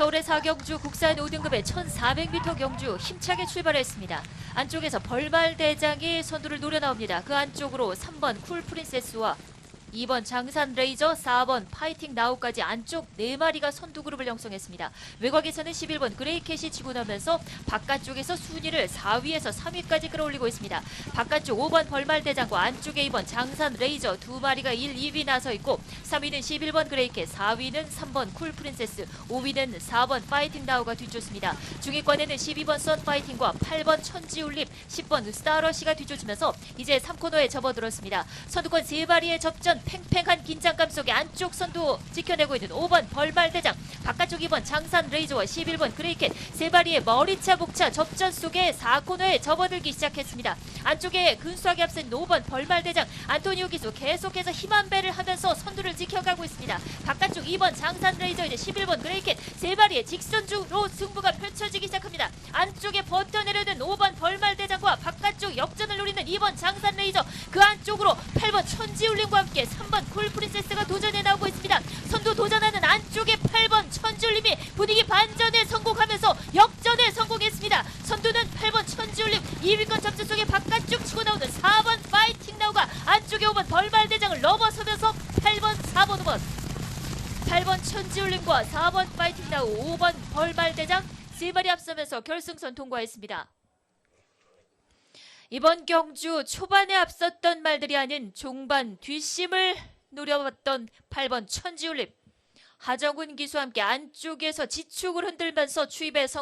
서울의 4경주 국산 5등급의 1400m 경주 힘차게 출발했습니다. 안쪽에서 벌말 대장이 선두를 노려 나옵니다. 그 안쪽으로 3번 쿨 프린세스와 2번 장산 레이저, 4번 파이팅 나우까지 안쪽 4마리가 선두 그룹을 형성했습니다. 외곽에서는 11번 그레이캣이 치고 나면서 바깥쪽에서 순위를 4위에서 3위까지 끌어올리고 있습니다. 바깥쪽 5번 벌말 대장과 안쪽에 2번 장산 레이저 두 마리가 1, 2위 나서 있고 3위는 11번 그레이캣, 4위는 3번 쿨 프린세스, 5위는 4번 파이팅 나우가 뒤쫓습니다. 중위권에는 12번 선 파이팅과 8번 천지울림, 10번 스타러시가 뒤쫓으면서 이제 3코너에 접어들었습니다. 선두권 세 마리의 접전 팽팽한 긴장감 속에 안쪽 선두 지켜내고 있는 5번 벌말대장 바깥쪽 2번 장산 레이저와 11번 그레이켓 세 마리의 머리차 복차 접전 속에 4코너에 접어들기 시작했습니다. 안쪽에 근수하게 앞선 5번 벌말대장 안토니오 기수 계속해서 힘한 배를 하면서 선두를 지켜가고 있습니다. 바깥쪽 2번 장산 레이저 이제 11번 그레이켓 세 마리의 직선주로 승부가 펼쳐지기 시작합니다. 안쪽에 버텨내려는 5번 벌말대장과 바깥 쪽 역전을 노리는 2번 장산 레이저 그 안쪽으로 8번 천지울림과 함께 3번 쿨프린세스가 도전에 나오고 있습니다. 선두 도전하는 안쪽에 8번 천지울림이 분위기 반전에 성공하면서 역전에 성공했습니다. 선두는 8번 천지울림 2위권 점수 속에 바깥쪽 치고 나오는 4번 파이팅 나우가 안쪽에 5번 벌말대장을 넘어서면서 8번 4번 5번 8번 천지울림과 4번 파이팅 나우 5번 벌말대장 세 마리 앞서면서 결승선 통과했습니다. 이번 경주 초반에 앞섰던 말들이 아닌 종반 뒷심을 노려봤던 8번 천지울림. 하정훈 기수와 함께 안쪽에서 지축을 흔들면서 추입에 성